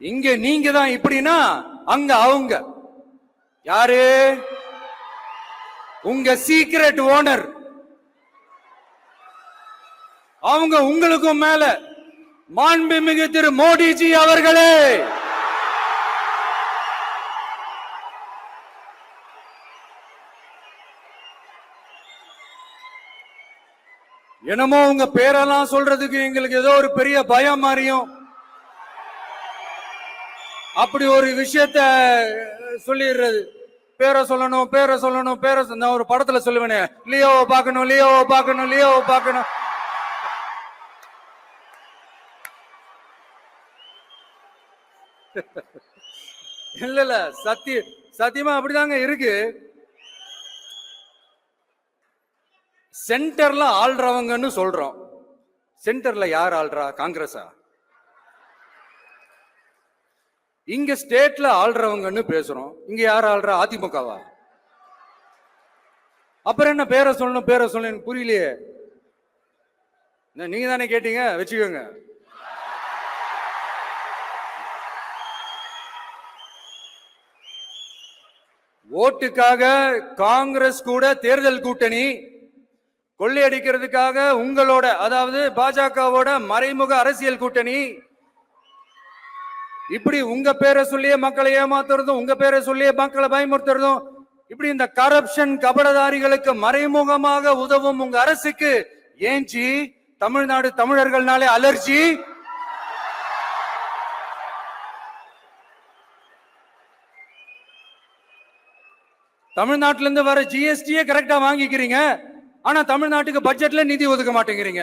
இங்க நீங்க தான் இப்படின்னா அங்க அவங்க. யாரு? உங்க சீக்ரெட் ஓனர் அவங்க உங்களுக்கும் மேல. மாண்புமிகு திரு மோடிஜி அவர்களே. என்னமோ உங்க பேரெல்லாம் சொல்றதுக்கு எங்களுக்கு ஏதோ ஒரு பெரிய பயம் மாறியும். அப்படி ஒரு விஷயத்த சொல்லிடுறது. பேரை சொல்லணும் பேரை சொல்லணும் பேரை நான் ஒரு படத்துல சொல்லுவேனே. லியோவை பார்க்கணும் லியோவை பார்க்கணும் லியோவை பார்க்கணும். இல்ல இல்ல சத்திய சத்தியமா அப்படிதாங்க இருக்கு. சென்டர்ல ஆள்றவங்கன்னு சொல்றோம். சென்டர்ல யார் ஆள்றா? காங்கிரஸா? இங்க ஸ்டேட்ல ஆள்றவங்கன்னு பேசுறோம். இங்க யார் ஆள்ற? அதிமுகவா? அப்புறம் என்ன பேரை சொல்லணும் பேரை சொல்லணும் எனக்கு புரியலையே. என்ன, நீங்க தானே கேட்டீங்க? வச்சுக்கோங்க. ஓட்டுக்காக காங்கிரஸ் கூட தேர்தல் கூட்டணி கொள்ளையடிக்கிறதுக்காக உங்களோட அதாவது பாஜகவோட மறைமுக அரசியல் கூட்டணி இப்படி உங்க பேரை சொல்லியே மக்களை ஏமாத்துறதும் உங்க பேரை சொல்லியே மக்களை பயமுறுத்துறதும் இப்படி இந்த கரப்ஷன் கபடதாரிகளுக்கு மறைமுகமாக உதவும் உங்க அரசுக்கு ஏஞ்சி தமிழ்நாடு தமிழர்கள்னாலே அலர்ஜி. தமிழ்நாட்டுல இருந்து வர ஜிஎஸ்டியே கரெக்டா வாங்கிக்கிறீங்க. ஆனா தமிழ்நாட்டுக்கு பட்ஜெட்ல நிதி ஒதுக்க மாட்டேங்கிறீங்க.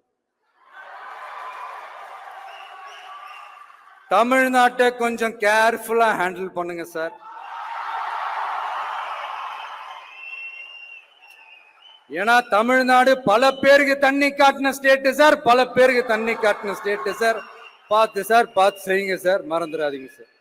தமிழ்நாட்டை கொஞ்சம் கேர்ஃபுல்லா ஹேண்டில் பண்ணுங்க சார் ஏன்னா தமிழ்நாடு பல பேருக்கு தண்ணி காட்டின ஸ்டேட்டு சார் பல பேருக்கு தண்ணி காட்டின ஸ்டேட்டு சார் பார்த்து சார் பார்த்து செய்யுங்க சார் மறந்துடாதீங்க சார்